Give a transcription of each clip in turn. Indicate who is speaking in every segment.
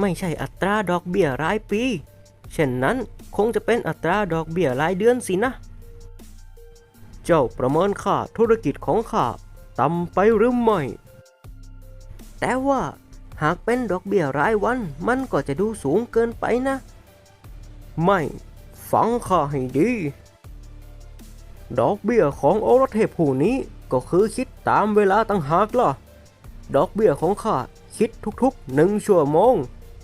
Speaker 1: ไม่ใช่อัตราดอกเบี้ยรายปี เช่นนั้นคงจะเป็นอัตราดอกเบี้ยรายเดือนสินะ เจ้าประเมินค่าธุรกิจของข้าต่ำไปหรือไม่ แต่ว่าหากเป็นดอกเบี้ยรายวันมันก็จะดูสูงเกินไปนะ ไม่ฟังข้าให้ดี ดอกเบี้ยของโอรสเทพผู้นี้ก็คือคิดตามเวลาตั้งหากล่ะ ดอกเบี้ยของข้าคิดทุกๆหนึ่งชั่วโมง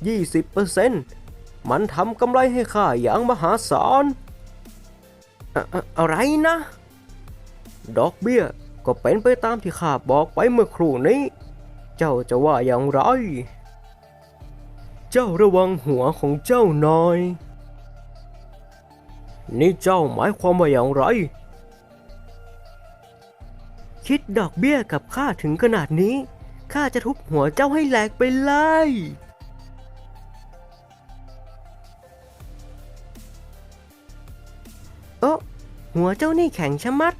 Speaker 1: 20%มันทำกำไรให้ข้าอย่างมหาศาลอะอะอะไรนะ ดอกเบี้ยก็เป็นไปตามที่ข้าบอกไปเมื่อครู่นี้ เจ้าจะว่าอย่างไร เจ้าระวังหัวของเจ้าหน่อย นี่เจ้าหมายความว่าอย่างไร คิดดอกเบี้ยกับข้าถึงขนาดนี้ข้าจะทุบหัวเจ้าให้แหลกไปเลย เอ๊ะหัวเจ้านี่แข็งชะมัด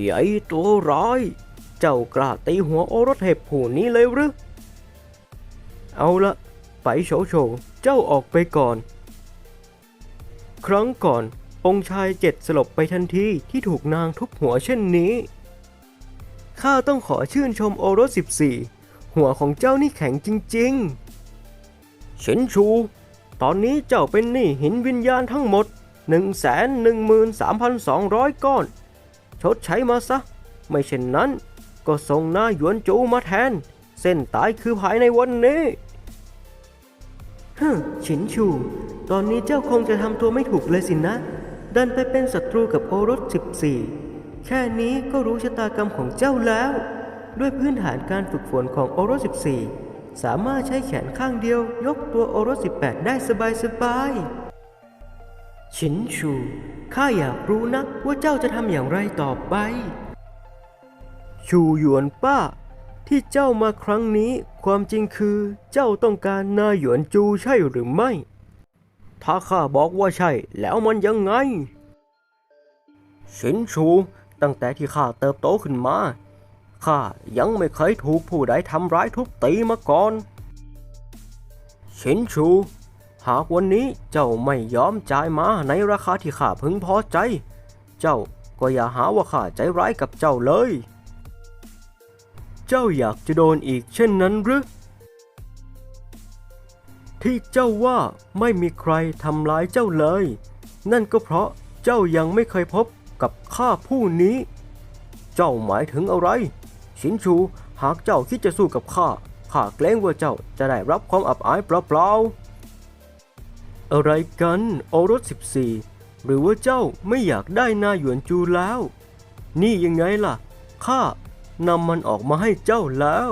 Speaker 1: ใหญ่ตัวร้ายเจ้ากล้าตีหัวโอรสเห็บผู้นี้เลยหรือเอาละไปโฉโฉเจ้าออกไปก่อน ครั้งก่อนองค์ชายเจ็ดสลบไปทันทีที่ถูกนางทุบหัวเช่นนี้ ข้าต้องขอชื่นชมโอรส 14 หัวของเจ้านี่แข็งจริงๆเฉินชู ตอนนี้เจ้าเป็นหนี้หินวิญญาณทั้งหมด 113,200 ก้อน ชดใช้มาซะ ไม่เช่นนั้น ก็ส่งหน้าหยวนจูมาแทน เส้นตายคือภายในวันนี้ฮึฉินชู ตอนนี้เจ้าคงจะทำตัวไม่ถูกเลยสินะ ดันไปเป็นศัตรูกับโอรส 14 แค่นี้ก็รู้ชะตากรรมของเจ้าแล้ว ด้วยพื้นฐานการฝึกฝนของโอรส 14 สามารถใช้แขนข้างเดียวยกตัวโอรส 18 ได้สบายๆ ชินชูข้าอยากรู้นักว่าเจ้าจะทำอย่างไรต่อไป ชูหยวนป้า ที่เจ้ามาครั้งนี้ความจริงคือเจ้าต้องการนายหยวนจูใช่หรือไม่ ถ้าข้าบอกว่าใช่ แล้วมันยังไงชินชูตั้งแต่ที่ข้าเติบโตขึ้นมา ข้ายังไม่เคยถูกผู้ใดทำร้ายทุบตีมาก่อนชินชู หากวันนี้เจ้าไม่ยอมจ่ายมาในราคาที่ข้าพึงพอใจ เจ้าก็อย่าหาว่าข้าใจร้ายกับเจ้าเลย เจ้าอยากจะโดนอีกเช่นนั้นหรือที่เจ้าว่าไม่มีใครทำร้ายเจ้าเลย นั่นก็เพราะเจ้ายังไม่เคยพบกับข้าผู้นี้ เจ้าหมายถึงอะไร ชินชูหากเจ้าคิดจะสู้กับข้าข้าเกรงว่าเจ้าจะได้รับความอับอายเปล่าๆ อะไรกันโอรส 14 หรือว่าเจ้าไม่อยากได้นายหยวนจูแล้ว นี่ยังไงล่ะ ข้านำมันออกมาให้เจ้าแล้ว